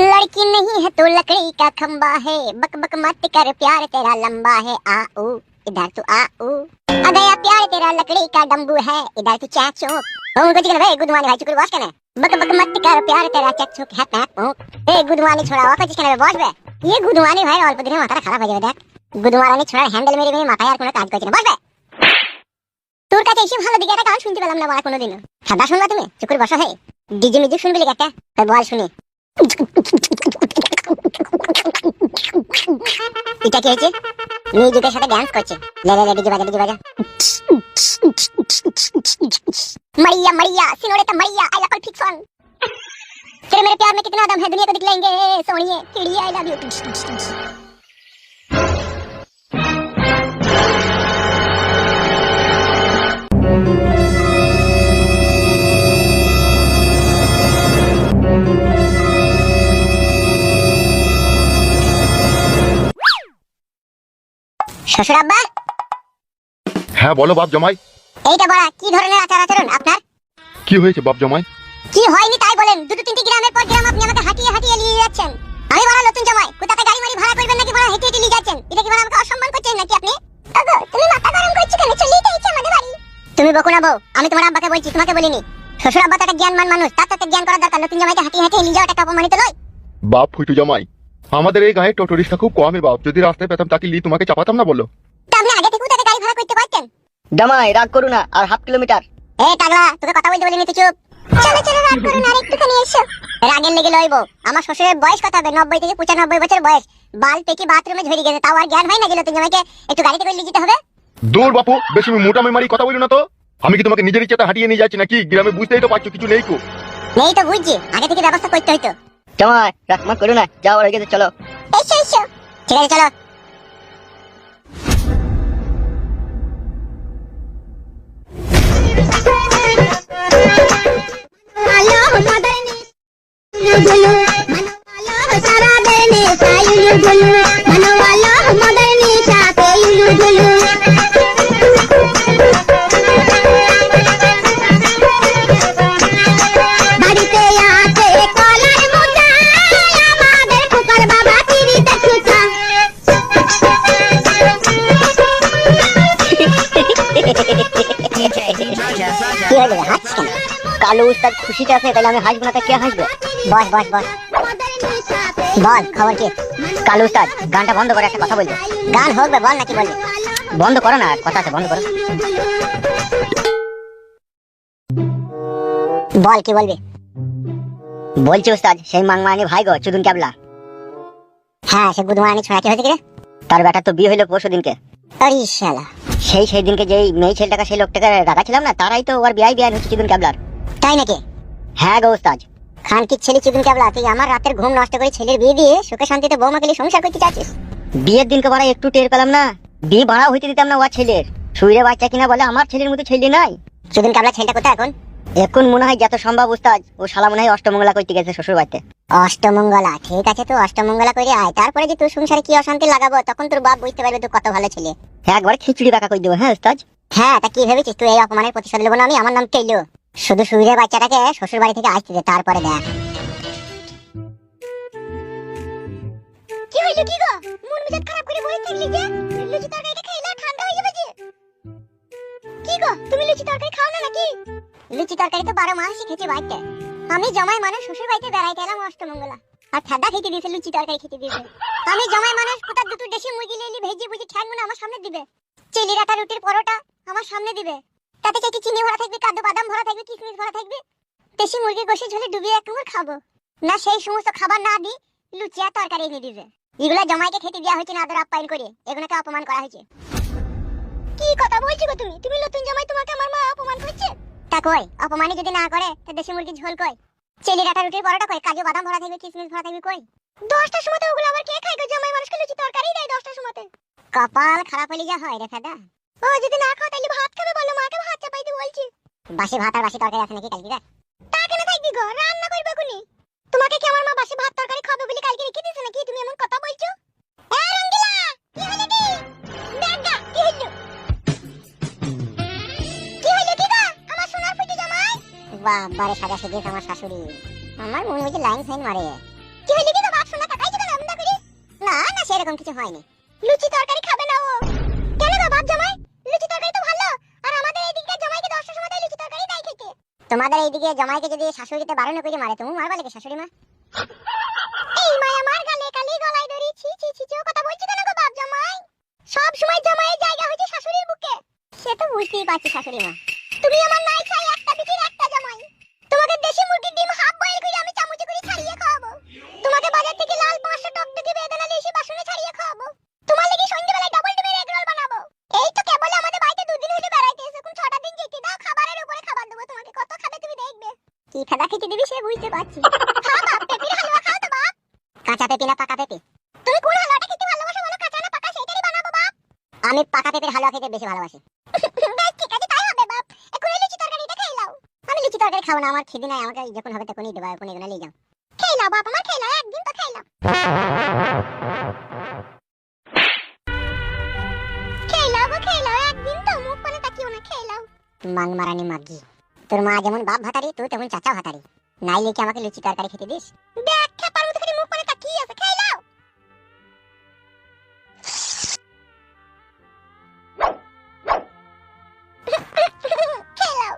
लड़की नहीं है तो लकड़ी का खंबा है बक बक मत कर प्यार तेरा लंबा है आ ऊ इधर तू आ ऊ आ गया प्यार तेरा लकड़ी का डंबू है इधर तू चैक चौक हम कुछ भाई गुदवानी भाई चुकुर बॉस कने बक बक मत कर प्यार तेरा चैक चौक है पैक पोक ए गुदवानी छोड़ा वा कुछ कने बॉस बे ये गुदवानी ভাই অল্প দিনে মাথাটা খারাপ হয়ে যাবে দেখ গুদমারানি ছোড়ার হ্যান্ডেল মেরে মেরে মাথায় আর কোনো কাজ করছে না বসবে তোর কাছে এসে ভালো দিকে একটা গান শুনতে পেলাম না বাড়া কোনোদিনও সাদা শুনবা তুমি চুকুর বসো হে ডিজি মিউজিক শুনবি একটা তাই বল শুনি এটা কি হয়েছে মিউজিকের সাথে ডান্স করছে লে লে লে ডিজি বাজা ডিজি বাজা मरिया मरिया सिनोरेटा मरिया आई लव फिक्सन तेरे मेरे प्यार में कितना दम है दुनिया को दिखलाएंगे सोनिए चिड़िया आई लव यू শ্বশুর আব্বা হ্যাঁ বলো বাপ জামাই। এইটা বড়া কি ধরনের আচার আচরণ আপনার? কি হয়েছে বাপ জামাই? কি হয়নি তাই বলেন দুটো তিনটি গ্রামের পর গ্রাম আপনি আমাকে হাঁটিয়ে হাঁটিয়ে নিয়ে যাচ্ছেন। আমি বড় নতুন জামাই কোথাতে গাড়ি মারি ভাড়া করবেন নাকি বড় হেঁটে হেঁটে নিয়ে যাচ্ছেন? এটা কি বড় আমাকে অসম্মান করছেন নাকি আপনি? ওগো তুমি মাথা গরম করছ কেন? আমাদের বাড়ি। তুমি বকো না বউ আমি তোমার আব্বাকে বলছি তোমাকে বলিনি। শ্বশুর আব্বা তো একটা জ্ঞানমান মানুষ তার সাথে জ্ঞান করার দরকার নতুন জামাইকে হাঁটিয়ে হাঁটিয়ে নিয়ে যাওয়াটা একটা অপমানিত নয়। বাপ ফুটু জামাই আমাদের এই গায়ে টোটরিসটা খুব কমই বাপ। যদি রাস্তায় পেতাম তাকে লি তোমাকে চাপাতাম না বলো? তা আপনি আগে থেকে তাদের গাড়ি ভাড়া করতে পারতেন? জামাই রাগ করু না আর হাফ কিলোমিটার। এ টাগলা তোকে কথা বলতে বলিনি তুই চুপ। চলো চলো রাগ করুন আর একটুখানি এসো। রাগের লেগে লইব। আমার শ্বশুরের বয়স কত হবে? নব্বই থেকে পঁচানব্বই বছর বয়স। বাল পেকি বাথরুমে ঝরে গেছে তাও আর জ্ঞান হয় না যে নতুন জামাইকে একটু গাড়িতে করে নিয়ে যেতে হবে? দূর বাপু বেশি তুমি মোটা মেমারি কথা বলো না তো। আমি কি তোমাকে নিজের ইচ্ছাতে হাঁটিয়ে নিয়ে যাচ্ছি নাকি? গ্রামে বুঝতেই তো পারছ কিছু নেই কো। নেই তো বুঝছি। আগে থেকে ব্যবস্থা করতে হইতো। জামাই রাগমা করু না যাও হয়ে গেছে চলো এসো এসো ঠিক আছে চলো বাড়িতে হাসছিস কেন কালো উস্তাদ খুশিতে আছে? তাহলে আমি হাসবো না তা কে হাসবে? বস বস বস। বল খবর কি? কালো উস্তাদ গানটা বন্ধ করে একটা কথা বলবে। গান হোক বে, বল নাকি বলবি বন্ধ করো না কথা আছে বন্ধ করো। বল কি বলবি? বলছি উস্তাদ সেই মাংমানি ভাই গো চুদুন ক্যাবলা। হ্যাঁ সে বুধমারানি ছোড়া কি হয়েছে কি তার বেটা তো বিয়ে হইল পরশু দিনকে আরে শালা। সেই সেই দিনকে যেই মেয়ে ছেলেটাকে সেই লোকটাকে রাখাছিলাম না তারাই তো ওর বিয়াই বিয়াই হচ্ছে চিদুন ক্যাবলার। তাই নাকি? হ্যাঁ গো উস্তাদ খান কি ছেলে চিদুন ক্যাবলা? তুই আমার রাতের ঘুম নষ্ট করে ছেলের বিয়ে দিয়ে সুখে শান্তিতে বৌমাকে নিয়ে সংসার করতে চাচ্ছিস? বিয়ের দিনকে বড় একটু টের পেলাম না। বিয়ে ভাড়া হইতে দিতাম না ওর ছেলের। শুইরে বাচ্চা কিনা বলে আমার ছেলের মতো ছেলে নাই। চিদুন ক্যাবলা ছেলেটা কোথায় এখন? এখন মনে হয় যত সম্ভব উস্তাদ ও শালা মনে হয় অষ্টমঙ্গলা করতে গেছে শ্বশুর বাড়িতে অষ্টমঙ্গলা? ঠিক আছে তো অষ্টমঙ্গলা করে আয়। তারপরে যে তোর সংসারে কি অশান্তি লাগাবো তখন তোর বাপ বুঝতে পারবে তুই কত ভালো ছেলে। হ্যাঁ একবার খিচুড়ি বাঁকা করে দেবো হ্যাঁ উস্তাদ? হ্যাঁ তা কি ভেবেছিস? তুই এই অপমানের প্রতিশোধ নেব না আমি? আমার নাম টেইলো শুধু সুবিধা বাচ্চাটাকে শ্বশুর বাড়ি থেকে আসতে দে তারপরে দেখ। কি হইল কি গো? মন মেজাজ খারাপ করে বসে থাকলি যে? লুচি তরকারিটা খাইলে ঠান্ডা হয়ে যাবে যে? কি গো? তুমি লুচি তরকারি খাও না নাকি? লুচি তরকারি তো বারো মাসই খেতে বাড়তে। আমি জমাই মানুষ শ্বশুর বাড়িতে বেড়াইতে এলাম অষ্টমঙ্গলা। আর ঠাডা খেতে দিয়েছে, লুচি তরকারি খেতে দিয়েছে। আমি জমাই মানুষ কোথাও দুটো দেশি মুরগি লেলি ভেজে বুঝে ঠ্যাংগুলো আমার সামনে দিবে। চিলি রাটা রুটির পরোটা আমার সামনে দিবে। তাতে চাইতে চিনি ভরা থাকবে, কাদু বাদাম ভরা থাকবে, কিশমিশ ভরা থাকবে। দেশি মুরগি গোশে ঝোলে ডুবিয়ে এক কামড় খাব। না সেই সমস্ত খাবার না দি লুচি আর তরকারি এনে দিবে। এগুলা জমাইকে খেতে দেওয়া হয়েছে না আদর আপ্যায়ন করে, এগুলোকে অপমান করা হয়েছে। কি কথা বলছো গো তুমি? তুমি নতুন জামাই, তোমাকে আমার মা অপমান করছে? তা কই? অপমানই যদি না করে, তা দেশি মুরগির ঝোল কই? চিলি, ডাটা রুটির পরোটা কই? কাজু, বাদাম, ভরা থাকবে, কিশমিশ, ভরা থাকবে কই? দশটার সময় ওগুলো আবার কে খায় গো? জামাই মানুষকে লুচি তরকারি দেয় দশটার সময় কপাল খারাপ হলে যা হয় রে ফেদা। ও, যদি না খাও তাহলে ভাত খাবে বলো, মাকে ভাত চাপাই চাপাইতে বলছি। বাসি ভাত আর বাসি তরকারি আছে নাকি কালকে তা কেন থাকবি গো? রান্না করবে কোনি তোমাকে কি আমার মা বাসি ভাত তরকারি বাবারে সাজা সেজেছে আমার শাশুড়ি। আমার মনে হচ্ছে লাইন সাইন মারে। কি হইল কি বাপ শোনা তাকাই কেন এমন করি? না না সেরকম কিছু হয়নি। লুচি তরকারি খাবে না ও। কেন গো বাপ জামাই? লুচি তরকারি তো ভালো। আর আমাদের এইদিকে জামাইকে দশটার সময় তাই লুচি তরকারি দেয় খেতে। তোমাদের এইদিকে জামাইকে যদি শাশুড়িতে বারণ করে মারে তুমি মারবা লাগে শাশুড়ি মা এই মা আমার গালে কালি গলায় দড়ি ছি ছি ছি ছি, কথা বলছি কেন গো বাপ জামাই? সব সময় জামাইয়ের জায়গা হচ্ছে শাশুড়ির বুকে। সে তো বুঝতেই পারছি শাশুড়ি মা তুমি আমার নাই খাই সে পারছি খাও বাপ পেপির হালুয়া খাও তো বাপ। কাঁচা পেঁপি না পাকা পেঁপি? তুমি কোন হালুয়াটা খেতে ভালোবাসো বলো? কাঁচা না পাকা সেটারই বানাবো বাপ। আমি পাকা পেঁপের হালুয়া খেতে বেশি ভালোবাসি। বেশ ঠিক আছে তাই হবে বাপ। এখন লুচি তরকারিটা খেয়ে নাও। আমি লুচি তরকারি খাব না আমার খিদে নাই আমাকে যখন হবে তখনই দেবা এখন এগুলো নিয়ে যাও। খেয়ে নাও বাপ আমার খেয়ে নাও একদিন তো খেয়ে নাও। খেয়ে নাও গো, খেয়ে নাও একদিন তো মুখ পানে তাকিও না খেয়ে নাও। মাং মারানি মাগি। তোর মা যেমন বাপ ভাতারি তুই তেমন চাচা ভাতারি। নাইলে কি আমাকে লুচি তরকারি খেতে দিস দেখ খেপার মতো খালি মুখ পানে তাকিয়ে আছে খেয়ে নাও খেয়ে নাও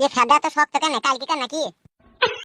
ये फायदा तो शौक तो क्या निकाल के करना की